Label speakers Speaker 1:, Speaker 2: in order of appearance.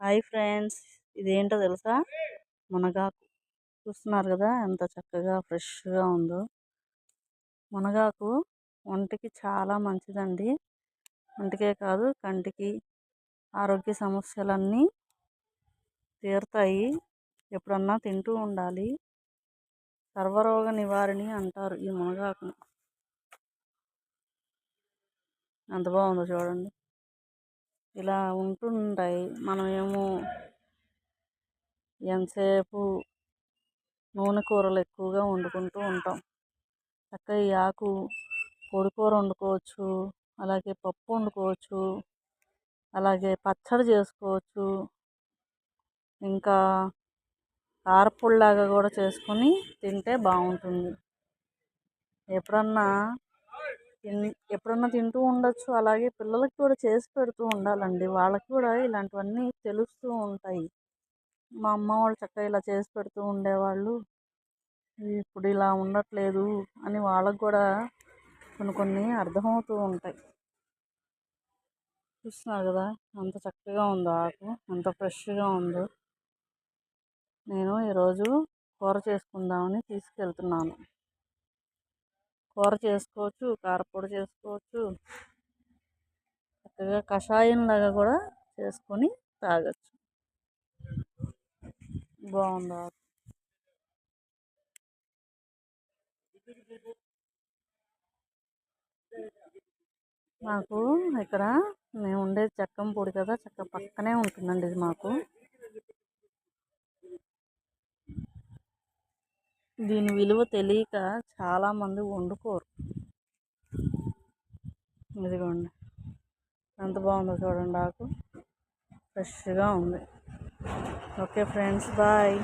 Speaker 1: Hi friends. ఇదేంటో తెలుసా? మునగాకు. చూస్తున్నారు కదా? ఎంత చక్కగా ఫ్రెష్గా ఉందో. మునగాకు ఒంటికి చాలా మంచిదండి. ఒంటికే కాదు కంటికి ఆరోగ్య సమస్యలన్నీ తీరుతాయి. ఎప్పుడన్నా తింటూ ఉండాలి. సర్వరోగ నివారణి అంటారు ఈ మునగాకును. ఎంత బాగుందో చూడండి. ఇలా ఉంటుంటాయి. మనమేమో ఎంతసేపు నూనె కూరలు ఎక్కువగా వండుకుంటూ ఉంటాం. చక్కగా ఈ ఆకు పొడి కూర వండుకోవచ్చు అలాగే పప్పు వండుకోవచ్చు అలాగే పచ్చడి చేసుకోవచ్చు ఇంకా కారపుల్లాగా కూడా చేసుకొని తింటే బాగుంటుంది. ఎప్పుడన్నా ఎప్పుడన్నా తింటూ ఉండొచ్చు. అలాగే పిల్లలకి కూడా చేసి పెడుతూ ఉండాలండి. వాళ్ళకి కూడా ఇలాంటివన్నీ తెలుస్తూ ఉంటాయి. మా అమ్మ వాళ్ళు చక్కగా ఇలా చేసి పెడుతూ ఉండేవాళ్ళు. ఇప్పుడు ఇలా ఉండట్లేదు అని వాళ్ళకు కూడా కొన్ని కొన్ని అర్థమవుతూ ఉంటాయి. చూస్తున్నారు కదా ఎంత చక్కగా ఉందో ఆకు ఎంత ఫ్రెష్గా ఉందో. నేను ఈరోజు కూర చేసుకుందామని తీసుకెళ్తున్నాను. కూర చేసుకోవచ్చు కారపొడి చేసుకోవచ్చు. చక్కగా కషాయం లాగా కూడా చేసుకొని తాగొచ్చు. బాగుంది? మాకు ఇక్కడ మేము ఉండేది చక్కం పొడి కదా చక్క పక్కనే ఉంటుందండి ఇది మాకు. దీని విలువ తెలియక చాలామంది వండుకోరు. ఇదిగోండి. ఎంత బాగుందో చూడండి ఆకు. ఫ్రెష్గా ఉంది. Okay friends bye.